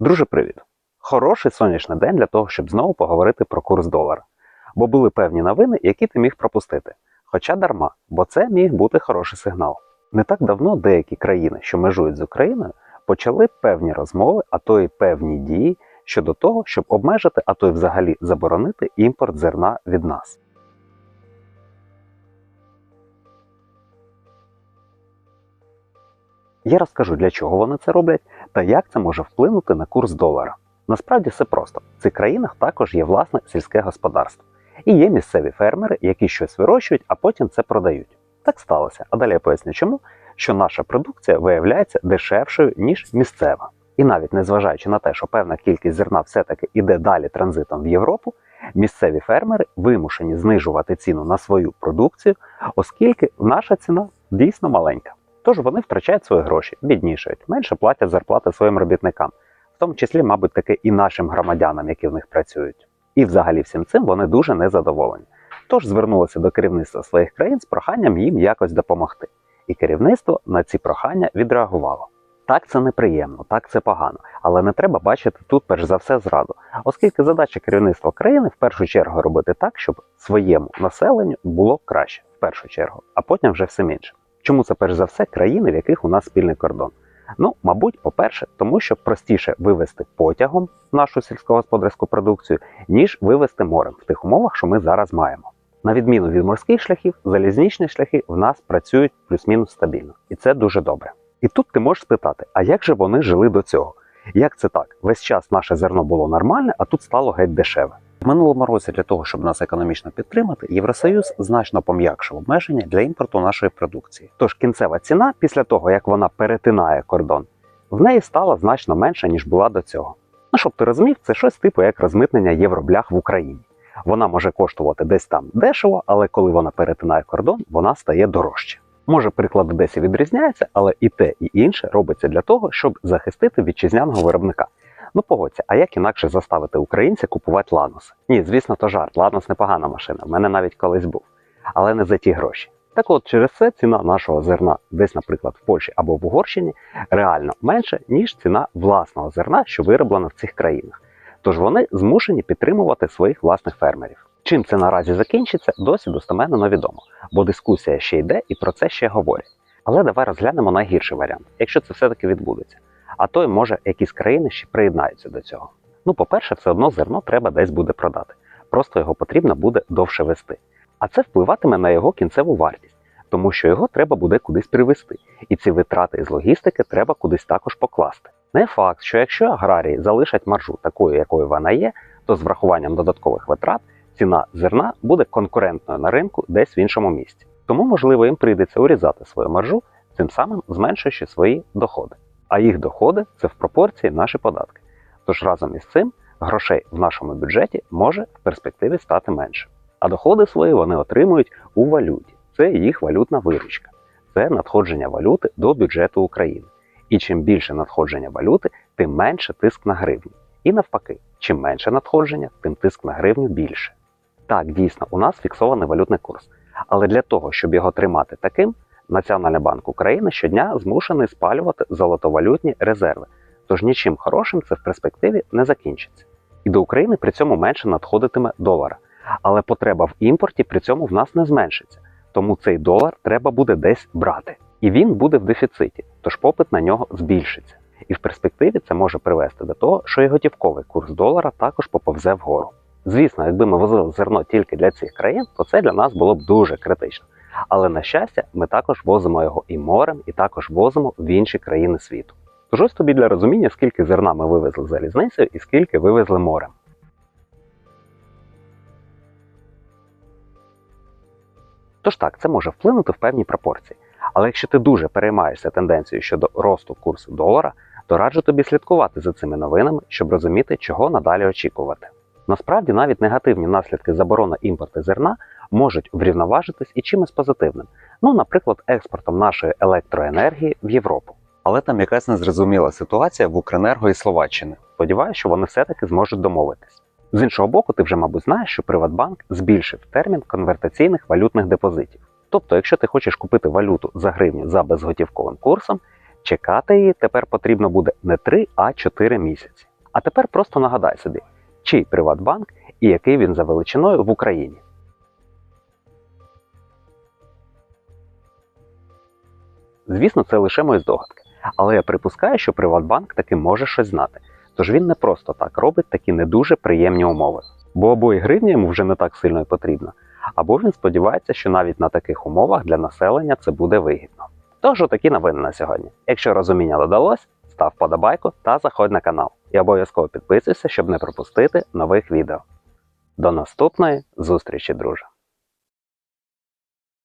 Друже, привіт! Хороший сонячний день для того, щоб знову поговорити про курс долара. Бо були певні новини, які ти міг пропустити. Хоча дарма, бо це міг бути хороший сигнал. Не так давно деякі країни, що межують з Україною, почали певні розмови, а то й певні дії щодо того, щоб обмежити, а то й взагалі заборонити імпорт зерна від нас. Я розкажу, для чого вони це роблять та як це може вплинути на курс долара. Насправді все просто. В цих країнах також є власне сільське господарство. І є місцеві фермери, які щось вирощують, а потім це продають. Так сталося. А далі я поясню чому, що наша продукція виявляється дешевшою, ніж місцева. І навіть незважаючи на те, що певна кількість зерна все-таки іде далі транзитом в Європу, місцеві фермери вимушені знижувати ціну на свою продукцію, оскільки наша ціна дійсно маленька. Тож вони втрачають свої гроші, біднішають, менше платять зарплати своїм робітникам, в тому числі, мабуть, таки і нашим громадянам, які в них працюють. І взагалі всім цим вони дуже незадоволені. Тож звернулися до керівництва своїх країн з проханням їм якось допомогти. І керівництво на ці прохання відреагувало. Так це неприємно, так це погано, але не треба бачити тут перш за все зраду, оскільки задача керівництва країни в першу чергу робити так, щоб своєму населенню було краще, в першу чергу, а потім вже всім іншим. Чому це перш за все країни, в яких у нас спільний кордон? Ну, мабуть, по-перше, тому що простіше вивезти потягом нашу сільськогосподарську продукцію, ніж вивезти морем в тих умовах, що ми зараз маємо. На відміну від морських шляхів, залізничні шляхи в нас працюють плюс-мінус стабільно, і це дуже добре. І тут ти можеш спитати, а як же вони жили до цього? Як це так? Весь час наше зерно було нормальне, а тут стало геть дешеве. Минулому році для того, щоб нас економічно підтримати, Євросоюз значно пом'якшив обмеження для імпорту нашої продукції. Тож кінцева ціна, після того як вона перетинає кордон, в неї стала значно менша ніж була до цього. Ну щоб ти розумів, це щось типу як розмитнення євроблях в Україні. Вона може коштувати десь там дешево, але коли вона перетинає кордон, вона стає дорожче. Може, приклади десь і відрізняються, але і те, і інше робиться для того, щоб захистити вітчизняного виробника. Ну погодься, а як інакше заставити українця купувати Ланос? Ні, звісно, то жарт. Ланос непогана машина. В мене навіть колись був, але не за ті гроші. Так от через це ціна нашого зерна, десь, наприклад, в Польщі або в Угорщині, реально менша, ніж ціна власного зерна, що вироблено в цих країнах. Тож вони змушені підтримувати своїх власних фермерів. Чим це наразі закінчиться, досі достеменно невідомо, бо дискусія ще йде і про це ще говорять. Але давай розглянемо найгірший варіант, якщо це все-таки відбудеться. А то й може якісь країни ще приєднаються до цього. Ну, по-перше, все одно зерно треба десь буде продати. Просто його потрібно буде довше вести. А це впливатиме на його кінцеву вартість, тому що його треба буде кудись привезти. І ці витрати з логістики треба кудись також покласти. Не факт, що якщо аграрії залишать маржу такою, якою вона є, то з врахуванням додаткових витрат ціна зерна буде конкурентною на ринку десь в іншому місці. Тому, можливо, їм прийдеться урізати свою маржу, цим самим зменшуючи свої доходи. А їх доходи це в пропорції наші податки. Тож разом із цим грошей в нашому бюджеті може в перспективі стати менше. А доходи свої вони отримують у валюті. Це їх валютна виручка, це надходження валюти до бюджету України. І чим більше надходження валюти, тим менше тиск на гривню. І навпаки, чим менше надходження, тим тиск на гривню більше. Так, дійсно, у нас фіксований валютний курс. Але для того, щоб його тримати таким, Національний банк України щодня змушений спалювати золотовалютні резерви. Тож нічим хорошим це в перспективі не закінчиться. І до України при цьому менше надходитиме долара. Але потреба в імпорті при цьому в нас не зменшиться. Тому цей долар треба буде десь брати. І він буде в дефіциті, тож попит на нього збільшиться. І в перспективі це може привести до того, що і готівковий курс долара також поповзе вгору. Звісно, якби ми возили зерно тільки для цих країн, то це для нас було б дуже критично. Але на щастя, ми також возимо його і морем, і також возимо в інші країни світу. Тож ось тобі для розуміння, скільки зерна ми вивезли залізницею і скільки вивезли морем. Тож так, це може вплинути в певній пропорції. Але якщо ти дуже переймаєшся тенденцією щодо росту курсу долара, то раджу тобі слідкувати за цими новинами, щоб розуміти, чого надалі очікувати. Насправді навіть негативні наслідки заборони імпорту зерна можуть врівноважитись і чимось позитивним. Ну, наприклад, експортом нашої електроенергії в Європу. Але там якась незрозуміла ситуація в Укренерго і Словаччини. Сподіваюся, що вони все-таки зможуть домовитись. З іншого боку, ти вже, мабуть, знаєш, що Приватбанк збільшив термін конвертаційних валютних депозитів. Тобто, якщо ти хочеш купити валюту за гривню за безготівковим курсом, Чекати її тепер потрібно буде не 3, а 4 місяці. А тепер просто нагадай собі, чий Приватбанк і який він за величиною в Україні. Звісно, це лише мої здогадки, але я припускаю, що Приватбанк таки може щось знати. Тож він не просто так робить такі не дуже приємні умови. Бо або і гривня йому вже не так сильно і потрібна, або він сподівається, що навіть на таких умовах для населення це буде вигідно. Тож отакі новини на сьогодні. Якщо розуміння додалось, став подобайку та заходь на канал. І обов'язково підписуйся, щоб не пропустити нових відео. До наступної зустрічі, друже!